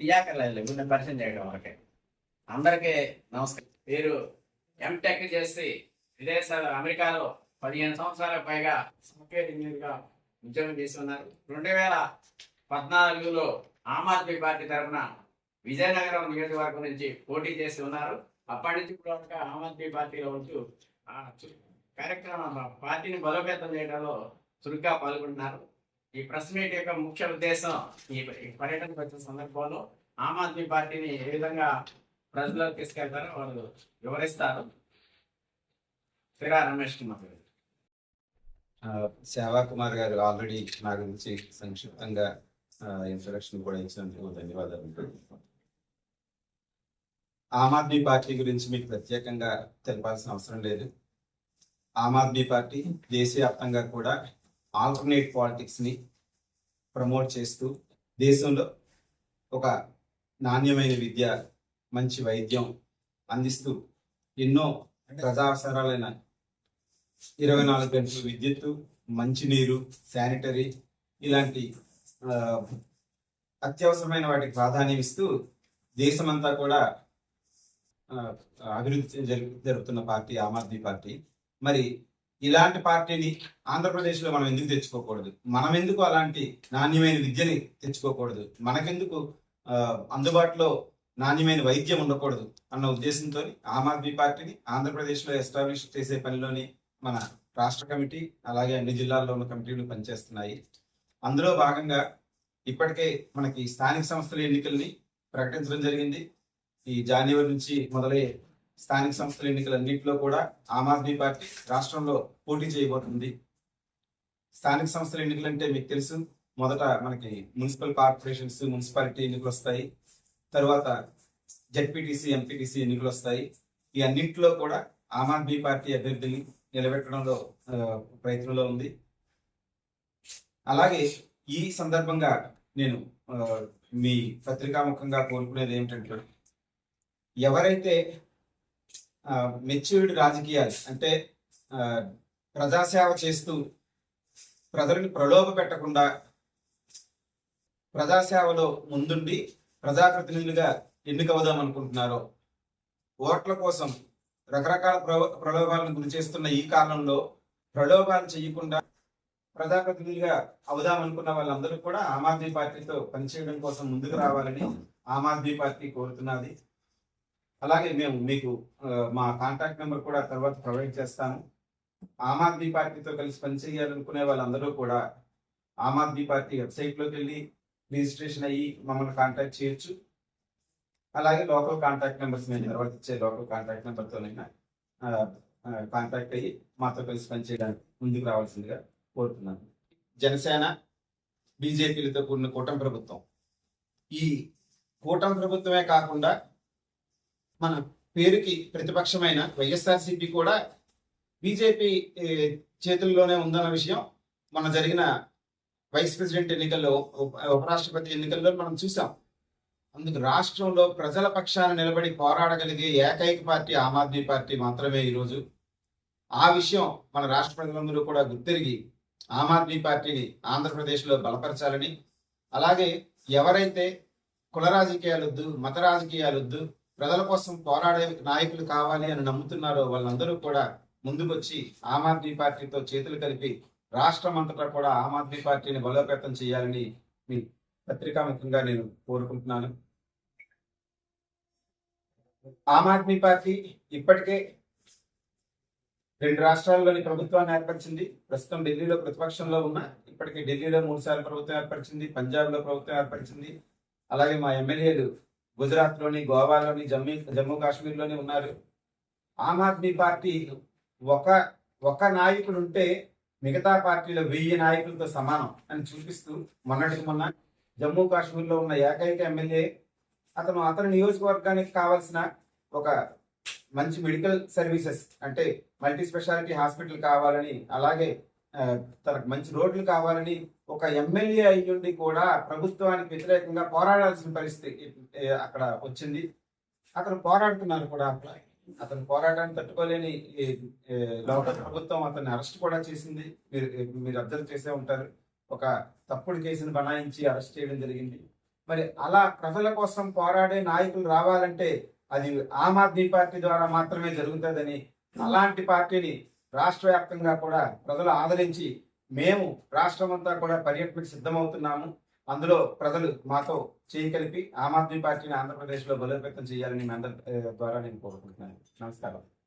దియాకర్లేదు ముందు పరిచయం చేయడం వరకే అందరికీ నమస్కారం. మీరు ఎంటెక్ చేసి విదేశాలు అమెరికాలో పదిహేను సంవత్సరాల పైగా సాఫ్ట్వేర్ ఇంజనీర్గా ఉద్యోగం చేసి ఉన్నారు రెండు వేల పద్నాలుగులో ఆమ్ ఆద్మీ పార్టీ తరఫున విజయనగరం నియోజకవర్గం నుంచి పోటీ చేసి ఉన్నారు. అప్పటి నుంచి ఇప్పుడు ఆమ్ ఆద్మీ పార్టీలో ఉంటూ ఆ కార్యక్రమం పార్టీని బలోపేతం చేయడంలో చురుగ్గా పాల్గొంటున్నారు. ఈ ప్రెస్ మీట్ యొక్క ముఖ్య ఉద్దేశం ఈ పర్యటనకు వచ్చిన సందర్భంలో ఆమ్ ఆద్మీ పార్టీని ఏ విధంగా ప్రజలకు తీసుకెళ్తారో వాళ్ళు వివరిస్తారు. సిరా రమేష్ కుమార్ గారు. సేవా కుమార్ గారు ఆల్రెడీ నా గురించి సంక్షిప్తంగా ఇంట్రడక్షన్ కూడా ఇచ్చినందుకు ధన్యవాదాలు. ఆమ్ ఆద్మీ పార్టీ గురించి మీకు ప్రత్యేకంగా తెలపాల్సిన అవసరం లేదు. ఆమ్ ఆద్మీ పార్టీ దేశవ్యాప్తంగా కూడా ఆల్టర్నేట్ పాలిటిక్స్ని ప్రమోట్ చేస్తూ దేశంలో ఒక నాణ్యమైన విద్య మంచి వైద్యం అందిస్తూ ఎన్నో ప్రజా అవసరాలైన ఇరవై నాలుగు గంటలు విద్యుత్తు మంచినీరు శానిటరీ ఇలాంటి అత్యవసరమైన వాటికి ప్రాధాన్యం ఇస్తూ దేశమంతా కూడా అభివృద్ధి జరు- జరుపుతున్న పార్టీ ఆమ్ ఆద్మీ పార్టీ. మరి ఇలాంటి పార్టీని ఆంధ్రప్రదేశ్లో మనం ఎందుకు తెచ్చుకోకూడదు? మనం ఎందుకు అలాంటి నాణ్యమైన విద్యని తెచ్చుకోకూడదు? మనకెందుకు అందుబాటులో నాణ్యమైన వైద్యం ఉండకూడదు అన్న ఉద్దేశంతో ఆమ్ ఆద్మీ పార్టీని ఆంధ్రప్రదేశ్లో ఎస్టాబ్లిష్ చేసే పనిలోని మన రాష్ట్ర కమిటీ అలాగే అన్ని జిల్లాల్లో ఉన్న కమిటీలు పనిచేస్తున్నాయి. అందులో భాగంగా ఇప్పటికే మనకి స్థానిక సంస్థల ఎన్నికల్ని ప్రకటించడం జరిగింది. ఈ జనవరి నుంచి మొదలయ్యే స్థానిక సంస్థల ఎన్నికలన్నింటిలో కూడా ఆమ్ ఆద్మీ పార్టీ రాష్ట్రంలో పోటీ చేయబోతుంది. స్థానిక సంస్థల ఎన్నికలంటే మీకు తెలుసు. మొదట మనకి మున్సిపల్ కార్పొరేషన్స్ మున్సిపాలిటీ ఎన్నికలు వస్తాయి. తర్వాత జెడ్పీటీసీ ఎంపీటీసీ ఎన్నికలు వస్తాయి. ఈ అన్నింటిలో కూడా ఆమ్ ఆద్మీ పార్టీ అభ్యర్థిని నిలబెట్టడంలో ప్రయత్నంలో ఉంది. అలాగే ఈ సందర్భంగా నేను మీ పత్రికాముఖంగా కోరుకునేది ఏమిటంటే ఎవరైతే మెచ్యూర్డ్ రాజకీయాలు అంటే ఆ, ప్రజాసేవ చేస్తూ ప్రజలను ప్రలోభ పెట్టకుండా ప్రజాసేవలో ముందుండి ప్రజాప్రతినిధులుగా ఎన్నికవుదాం అనుకుంటున్నారో ఓట్ల కోసం రకరకాల ప్రలోభాలను గురి చేస్తున్న ఈ కాలంలో ప్రలోభాలు చేయకుండా ప్రజాప్రతినిధులుగా అవుదాం అనుకున్న వాళ్ళందరూ కూడా ఆమ్ ఆద్మీ పార్టీతో పనిచేయడం కోసం ముందుకు రావాలని ఆమ్ ఆద్మీ పార్టీ కోరుతున్నది. అలాగే మేము మీకు మా కాంటాక్ట్ నెంబర్ కూడా తర్వాత ప్రొవైడ్ చేస్తాను. ఆమ్ ఆద్మీ పార్టీతో కలిసి పనిచేయాలనుకునే వాళ్ళందరూ కూడా ఆమ్ ఆద్మీ పార్టీ వెబ్సైట్లోకి వెళ్ళి రిజిస్ట్రేషన్ అయ్యి మమ్మల్ని కాంటాక్ట్ చేయొచ్చు. అలాగే లోకల్ కాంటాక్ట్ నెంబర్స్ మేము తర్వాత ఇచ్చే లోకల్ కాంటాక్ట్ నెంబర్తోనైనా కాంటాక్ట్ అయ్యి మాతో కలిసి పనిచేయడానికి ముందుకు రావాల్సిందిగా కోరుతున్నాను. జనసేన బీజేపీలతో కూడిన కూటమి ప్రభుత్వం. ఈ కూటమి ప్రభుత్వమే కాకుండా మన పేరుకి ప్రతిపక్షమైన వైఎస్ఆర్సీపీ కూడా బీజేపీ చేతుల్లోనే ఉందన్న విషయం మన జరిగిన వైస్ ప్రెసిడెంట్ ఎన్నికల్లో ఉపరాష్ట్రపతి ఎన్నికల్లో మనం చూసాం. అందుకు రాష్ట్రంలో ప్రజల పక్షాన నిలబడి పోరాడగలిగే ఏకైక పార్టీ ఆమ్ ఆద్మీ పార్టీ మాత్రమే ఈరోజు. ఆ విషయం మన రాష్ట్ర ప్రజలందరూ కూడా గుర్తిరిగి ఆమ్ ఆద్మీ పార్టీని ఆంధ్రప్రదేశ్లో బలపరచాలని అలాగే ఎవరైతే కుల రాజకీయాలొద్దు మత రాజకీయాలొద్దు ప్రజల కోసం పోరాడే నాయకులు కావాలి అని నమ్ముతున్నారో వాళ్ళందరూ కూడా ముందుకొచ్చి ఆమ్ ఆద్మీ పార్టీతో చేతులు కలిపి రాష్ట్రం అంతటా కూడా ఆమ్ ఆద్మీ పార్టీని బలోపేతం చేయాలని మీ పత్రికాముఖంగా నేను కోరుకుంటున్నాను. ఆమ్ ఆద్మీ పార్టీ ఇప్పటికే రెండు రాష్ట్రాల్లోని ప్రభుత్వాన్ని ఏర్పరిచింది. ప్రస్తుతం ఢిల్లీలో ప్రతిపక్షంలో ఉన్న ఇప్పటికే ఢిల్లీలో మూడు సార్లు ప్రభుత్వం ఏర్పరిచింది పంజాబ్లో ప్రభుత్వం ఏర్పరిచింది. అలాగే మా ఎమ్మెల్యేలు గుజరాత్లోని గోవాలోని జమ్మూ జమ్మూ కాశ్మీర్లోని ఉన్నారు. ఆమ్ ఆద్మీ పార్టీ ఒక ఒక నాయకుడు ఉంటే మిగతా పార్టీలో వెయ్యి నాయకులతో సమానం అని చూపిస్తూ మొన్నటికి మొన్న జమ్మూ కాశ్మీర్లో ఉన్న ఏకైక ఎమ్మెల్యే అతను అతని నియోజకవర్గానికి కావాల్సిన ఒక మంచి మెడికల్ సర్వీసెస్ అంటే మల్టీ స్పెషాలిటీ హాస్పిటల్ కావాలని అలాగే తనకు మంచి రోడ్లు కావాలని ఒక ఎమ్మెల్యే అయ్యుండి కూడా ప్రభుత్వానికి వ్యతిరేకంగా పోరాడాల్సిన పరిస్థితి అక్కడ వచ్చింది. అతను పోరాడుతున్నారు కూడా. అట్లా అతను పోరాటాన్ని తట్టుకోలేని లోకల్ ప్రభుత్వం అతన్ని అరెస్ట్ కూడా చేసింది. మీరు మీరు అబ్జర్వ్ చేసే ఉంటారు. ఒక తప్పుడు కేసును బనాయించి అరెస్ట్ చేయడం జరిగింది. మరి అలా ప్రజల కోసం పోరాడే నాయకులు రావాలంటే అది ఆమ్ ఆద్మీ పార్టీ ద్వారా మాత్రమే జరుగుతుందని అలాంటి పార్టీని రాష్ట్ర వ్యాప్తంగా కూడా ప్రజలు ఆదరించి మేము రాష్ట్రమంతా కూడా పర్యటనకు సిద్ధమవుతున్నాము. అందులో ప్రజలు మాతో చేయి కలిపి ఆమ్ ఆద్మీ పార్టీని ఆంధ్రప్రదేశ్లో బలోపేతం చేయాలని మీ అందరి ద్వారా నేను కోరుకుంటున్నాను. నమస్కారం.